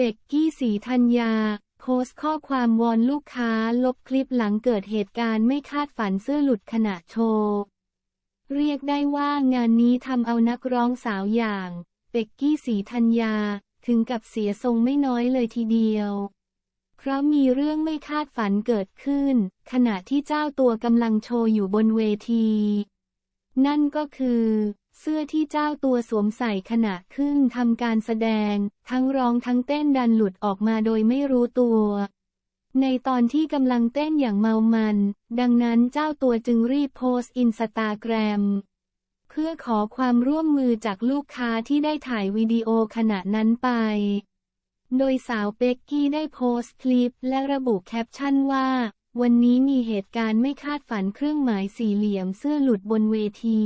เป็กกี้สีธัญญา โพสต์ข้อความวอนลูกค้าลบคลิปหลังเกิดเหตุการณ์ไม่คาดฝันเสื้อหลุดขณะโชว์ เรียกได้ว่างานนี้ทำเอานักร้องสาวอย่าง เป็กกี้สีธัญญา ถึงกับเสียทรงไม่น้อยเลยทีเดียว เพราะมีเรื่องไม่คาดฝันเกิดขึ้น ขณะที่เจ้าตัวกำลังโชว์อยู่บนเวที นั่นก็คือ เสื้อที่เจ้าตัวสวมใส่ขณะขึ้นทำการแสดง ทั้งร้องทั้งเต้นดันหลุดออกมาโดยไม่รู้ตัว ในตอนที่กำลังเต้นอย่างเมามัน ดังนั้นเจ้าตัวจึงรีบโพสต์อินสตาแกรม เพื่อขอความร่วมมือจากลูกค้าที่ได้ถ่ายวิดีโอขณะนั้นไป โดยสาวเป็กกี้ได้โพสต์คลิปและระบุแคปชั่นว่า วันนี้มีเหตุการณ์ไม่คาดฝันเครื่องหมายสี่เหลี่ยมเสื้อหลุดบนเวที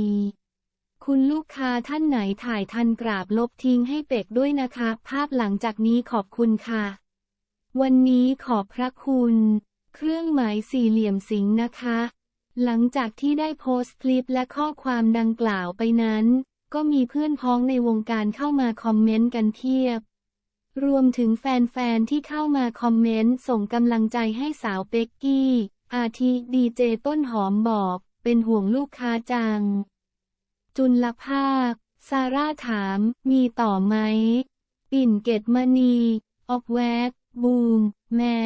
คุณลูกค้าท่านไหนถ่ายทันกราบลบทิ้งให้เป็กด้วยนะคะ ภาพหลังจากนี้ขอบคุณค่ะ วันนี้ขอบพระคุณ เครื่องหมายสี่เหลี่ยมสิงห์นะคะ หลังจากที่ได้โพสต์คลิปและข้อความดังกล่าวไปนั้น ก็มีเพื่อนพ้องในวงการเข้ามาคอมเมนต์กันเทียบ รวมถึงแฟนๆที่เข้ามาคอมเมนต์ส่งกำลังใจให้สาวเป็กกี้ อาทิดีเจต้นหอมบอก เป็นห่วงลูกค้าจัง จุลภาค ซาร่าถาม มีต่อไหม ปิ่นเกตมณี ออกแวก บูม แม้